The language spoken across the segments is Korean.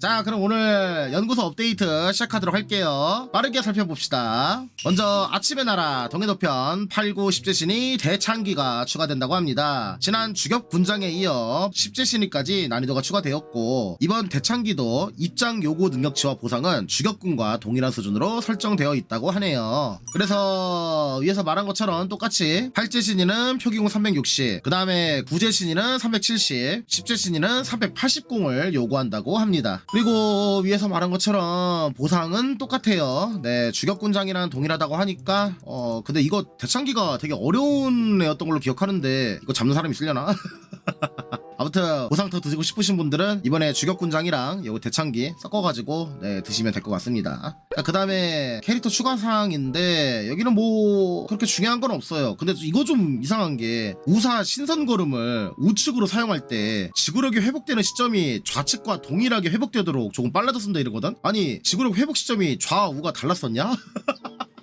자 그럼 오늘 연구소 업데이트 시작하도록 할게요. 빠르게 살펴봅시다. 먼저 아침의 나라 동해도편 8, 9, 10제 신이 대창기가 추가된다고 합니다. 지난 주격 분장에 이어 10제 신이까지 난이도가 추가되었고 이번 대창기도 입장 요구 능력치와 보상은 주격군과 동일한 수준으로 설정되어 있다고 하네요. 그래서 위에서 말한 것처럼 똑같이 8제 신이는 표기공 360 그 다음에 9제 신이는 370 10제 신이는 380공을 요구한다고 합니다 그리고 위에서 말한 것처럼 보상은 똑같아요. 네, 주격군장이랑 동일하다고 하니까 어 근데 이거 대창기가 되게 어려운 애였던 걸로 기억하는데 이거 잡는 사람 있으려나? 아무튼 보상 더 드시고 싶으신 분들은 이번에 주격군장이랑 요거 대창기 섞어가지고 네 드시면 될 것 같습니다. 그 다음에 캐릭터 추가 사항인데 여기는 뭐 그렇게 중요한 건 없어요. 근데 이거 좀 이상한 게 우사 신선 걸음을 우측으로 사용할 때 지구력이 회복되는 시점이 좌측과 동일하게 회복되도록 조금 빨라졌습니다 이러거든. 아니 지구력 회복 시점이 좌우가 달랐었냐?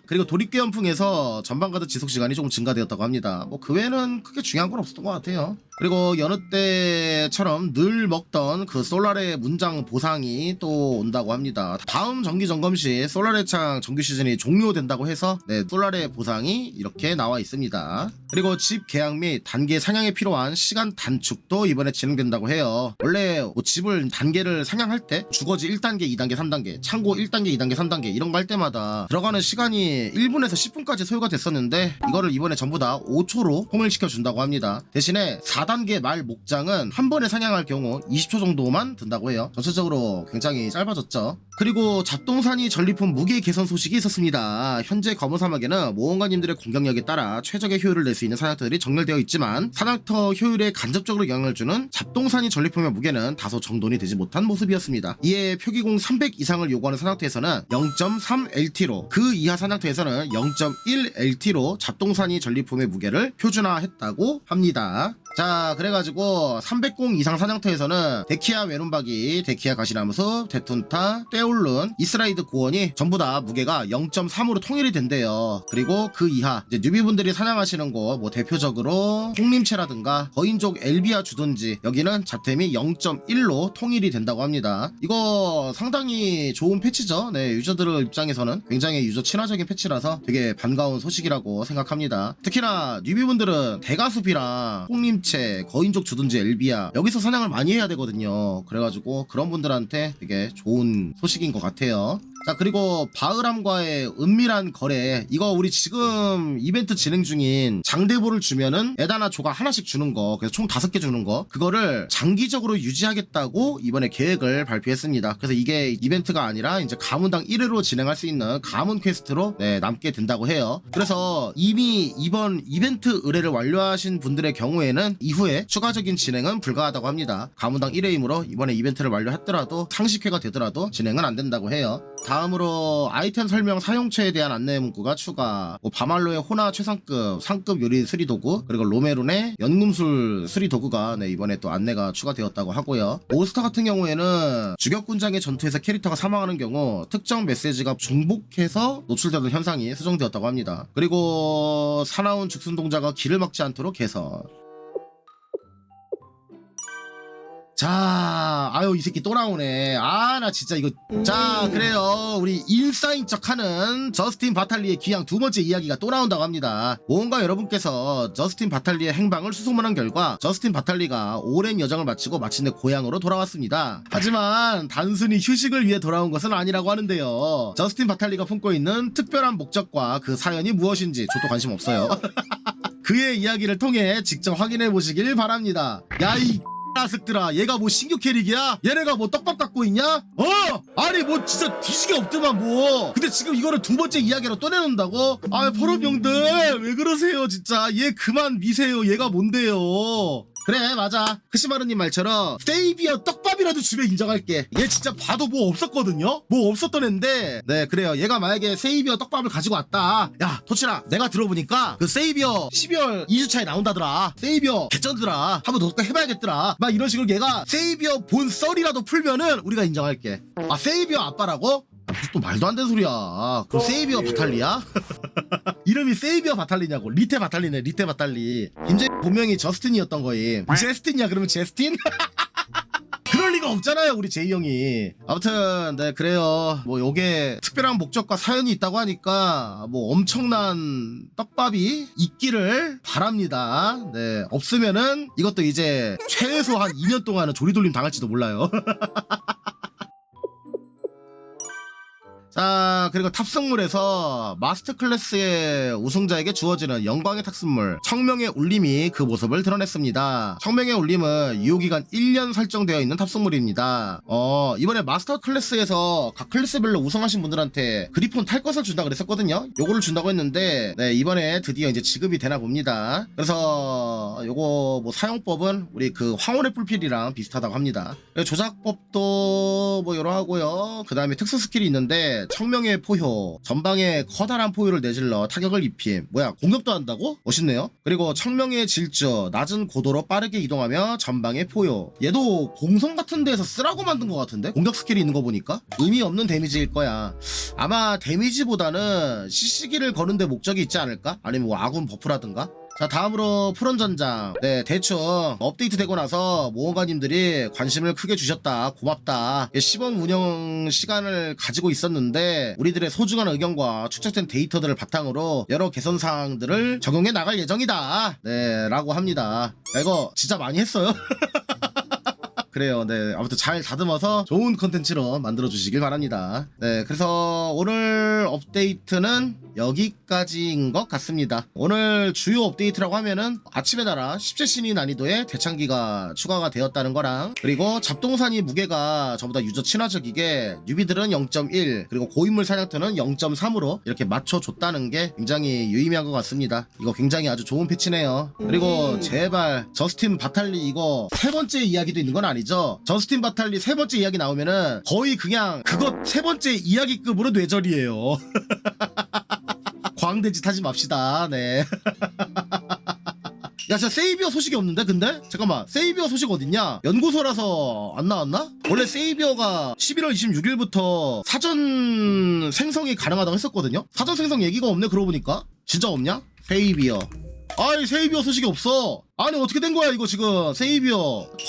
그리고 도립괴연풍에서 전방가드 지속 시간이 조금 증가되었다고 합니다. 뭐 그 외에는 크게 중요한 건 없었던 것 같아요. 그리고 여느 때처럼 늘 먹던 그 솔라레 문장 보상이 또 온다고 합니다. 다음 정기 점검 시 솔라레 창 정규 시즌이 종료된다고 해서 네, 솔라레 보상이 이렇게 나와 있습니다. 그리고 집 계약 및 단계 상향에 필요한 시간 단축도 이번에 진행된다고 해요. 원래 뭐 집을 단계를 상향할 때 주거지 1단계, 2단계, 3단계, 창고 1단계, 2단계, 3단계 이런 거 할 때마다 들어가는 시간이 1분에서 10분까지 소요가 됐었는데 이거를 이번에 전부 다 5초로 통일시켜 준다고 합니다. 대신에 4 단계 말 목장은 한 번에 상향할 경우 20초 정도만 든다고 해요. 전체적으로 굉장히 짧아졌죠. 그리고 잡동사니 전리품 무게 개선 소식이 있었습니다. 현재 검은 사막에는 모험가님들의 공격력에 따라 최적의 효율을 낼 수 있는 사냥터들이 정렬되어 있지만 사냥터 효율에 간접적으로 영향을 주는 잡동사니 전리품의 무게는 다소 정돈이 되지 못한 모습이었습니다. 이에 표기공 300 이상을 요구하는 사냥터에서는 0.3 LT로 그 이하 사냥터에서는 0.1 LT로 잡동사니 전리품의 무게를 표준화했다고 합니다. 자 그래가지고 300공 이상 사냥터에서는 데키아 외눈박이, 데키아 가시나무숲, 데툰타, 떼올룬, 이스라이드 고원이 전부 다 무게가 0.3으로 통일이 된대요. 그리고 그 이하 이제 뉴비분들이 사냥하시는 곳 뭐 대표적으로 홍림체라든가 거인족 엘비아 주둔지 여기는 잡템이 0.1로 통일이 된다고 합니다. 이거 상당히 좋은 패치죠. 네 유저들 입장에서는 굉장히 유저 친화적인 패치라서 되게 반가운 소식이라고 생각합니다. 특히나 뉴비분들은 대가숲이랑 홍림 체, 거인족 주둔지 엘비아 여기서 사냥을 많이 해야 되거든요. 그래가지고 그런 분들한테 되게 좋은 소식인 것 같아요. 자 그리고 바흐람과의 은밀한 거래. 이거 우리 지금 이벤트 진행 중인 장대보를 주면은 에다나 조가 하나씩 주는 거 그래서 총 다섯 개 주는 거 그거를 장기적으로 유지하겠다고 이번에 계획을 발표했습니다. 그래서 이게 이벤트가 아니라 이제 가문당 1회로 진행할 수 있는 가문 퀘스트로 네, 남게 된다고 해요. 그래서 이미 이번 이벤트 의뢰를 완료하신 분들의 경우에는 이후에 추가적인 진행은 불가하다고 합니다. 가문당 1회이므로 이번에 이벤트를 완료했더라도 상식회가 되더라도 진행은 안 된다고 해요 다음으로 아이템 설명 사용처에 대한 안내 문구가 추가. 뭐 바말로의 호나 최상급 상급 요리 수리 도구 그리고 로메룬의 연금술 수리 도구가 네, 이번에 또 안내가 추가되었다고 하고요. 오스터 같은 경우에는 주격군장의 전투에서 캐릭터가 사망하는 경우 특정 메시지가 중복해서 노출되는 현상이 수정되었다고 합니다. 그리고 사나운 죽순 동자가 길을 막지 않도록 개선 자, 아유, 이 새끼 또 나오네. 아, 나 진짜 이거. 자, 그래요. 우리 인싸인 척 하는 저스틴 바탈리의 귀향 두 번째 이야기가 또 나온다고 합니다. 모험가 여러분께서 저스틴 바탈리의 행방을 수소문한 결과, 저스틴 바탈리가 오랜 여정을 마치고 마침내 고향으로 돌아왔습니다. 하지만, 단순히 휴식을 위해 돌아온 것은 아니라고 하는데요. 저스틴 바탈리가 품고 있는 특별한 목적과 그 사연이 무엇인지 저도 관심 없어요. 그의 이야기를 통해 직접 확인해 보시길 바랍니다. 야, 이 나스들아 얘가 뭐 신규 캐릭이야? 얘네가 뭐 떡밥 갖고 있냐? 어? 아니 뭐 진짜 뒤지게 없더만 뭐 근데 지금 이거를 두 번째 이야기로 또 내놓는다고? 아 포럼형들 왜 그러세요 진짜 얘 그만 미세요 얘가 뭔데요 그래 맞아. 크시마르님 말처럼 세이비어 떡밥이라도 주면 인정할게. 얘 진짜 봐도 뭐 없었거든요? 뭐 없었던 앤데. 네 그래요. 얘가 만약에 세이비어 떡밥을 가지고 왔다. 야 토치라. 내가 들어보니까 그 세이비어 12월 2주차에 나온다더라. 세이비어 개쩐더라. 한번 너도 해봐야겠더라. 막 이런 식으로 얘가 세이비어 본 썰이라도 풀면은 우리가 인정할게. 아 세이비어 아빠라고? 아, 또 말도 안 되는 소리야. 그럼 세이비어 바탈리야? 이름이 세이비어 바탈리냐고. 리테 바탈리네, 리테 바탈리. 김재 본명이 저스틴이었던 거임. 제스틴이야, 그러면 제스틴? 그럴 리가 없잖아요 우리 제이 형이 아무튼 네 그래요 뭐 요게 특별한 목적과 사연이 있다고 하니까 뭐 엄청난 떡밥이 있기를 바랍니다 네 없으면은 이것도 이제 최소 한 2년 동안은 조리돌림 당할지도 몰라요 자 그리고 탑승물에서 마스터 클래스의 우승자에게 주어지는 영광의 탑승물 청명의 울림이 그 모습을 드러냈습니다. 청명의 울림은 유효기간 1년 설정되어 있는 탑승물입니다. 어 이번에 마스터 클래스에서 각 클래스별로 우승하신 분들한테 그리폰 탈 것을 준다 그랬었거든요. 요거를 준다고 했는데 네 이번에 드디어 이제 지급이 되나 봅니다. 그래서 요거 뭐 사용법은 우리 그 황혼의 뿔필이랑 비슷하다고 합니다. 조작법도 뭐 여러 하고요. 그 다음에 특수 스킬이 있는데 청명의 포효 전방에 커다란 포효를 내질러 타격을 입힘 뭐야 공격도 한다고? 멋있네요 그리고 청명의 질주 낮은 고도로 빠르게 이동하며 전방에 포효 얘도 공성 같은 데에서 쓰라고 만든 것 같은데 공격 스킬이 있는 거 보니까 의미 없는 데미지일 거야 아마 데미지보다는 CC기를 거는 데 목적이 있지 않을까? 아니면 뭐 아군 버프라든가? 자 다음으로 푸른 전장 네 대충 업데이트 되고 나서 모험가님들이 관심을 크게 주셨다 고맙다 예, 시범 운영 시간을 가지고 있었는데 우리들의 소중한 의견과 축적된 데이터들을 바탕으로 여러 개선 사항들을 적용해 나갈 예정이다 네 라고 합니다 야, 이거 진짜 많이 했어요 그래요. 네. 아무튼 잘 다듬어서 좋은 컨텐츠로 만들어 주시길 바랍니다. 네. 그래서 오늘 업데이트는 여기까지인 것 같습니다. 오늘 주요 업데이트라고 하면은 아침의 나라 10제 신이 난이도에 대창기가 추가가 되었다는 거랑 그리고 잡동사니 무게가 전부 다 유저 친화적이게 뉴비들은 0.1 그리고 고인물 사냥터는 0.3으로 이렇게 맞춰줬다는 게 굉장히 유의미한 것 같습니다. 이거 굉장히 아주 좋은 패치네요. 그리고 제발 저스틴 바탈리 이거 세 번째 이야기도 있는 건 아니죠? 저스틴 바탈리 세 번째 이야기 나오면은 거의 그냥 그것 세 번째 이야기급으로 뇌절이에요. 광대짓 하지 맙시다. 네. 야, 진짜 세이비어 소식이 없는데, 근데? 잠깐만, 세이비어 소식 어딨냐? 연구소라서 안 나왔나? 원래 세이비어가 11월 26일부터 사전 생성이 가능하다고 했었거든요? 사전 생성 얘기가 없네, 그러고 보니까. 진짜 없냐? 세이비어. 아이, 세이비어 소식이 없어. 아니, 어떻게 된 거야, 이거 지금. 세이비어.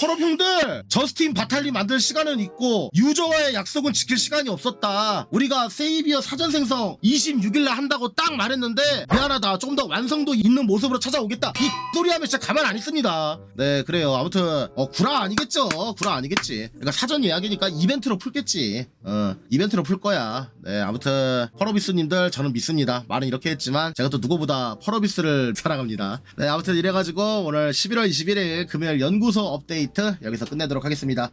헐업 형들! 저스틴 바탈리 만들 시간은 있고, 유저와의 약속은 지킬 시간이 없었다. 우리가 세이비어 사전 생성 26일날 한다고 딱 말했는데, 미안하다. 좀더 완성도 있는 모습으로 찾아오겠다. 이 소리 하면 진짜 가만 안 있습니다. 네, 그래요. 아무튼, 어, 구라 아니겠죠. 구라 아니겠지. 그러니까 사전 예약이니까 이벤트로 풀겠지. 어, 이벤트로 풀 거야. 네, 아무튼, 펄어비스님들 저는 믿습니다. 말은 이렇게 했지만, 제가 또 누구보다 펄어비스를 사랑합니다. 네, 아무튼 이래가지고, 오늘 11월 21일 금요일 연구소 업데이트 여기서 끝내도록 하겠습니다.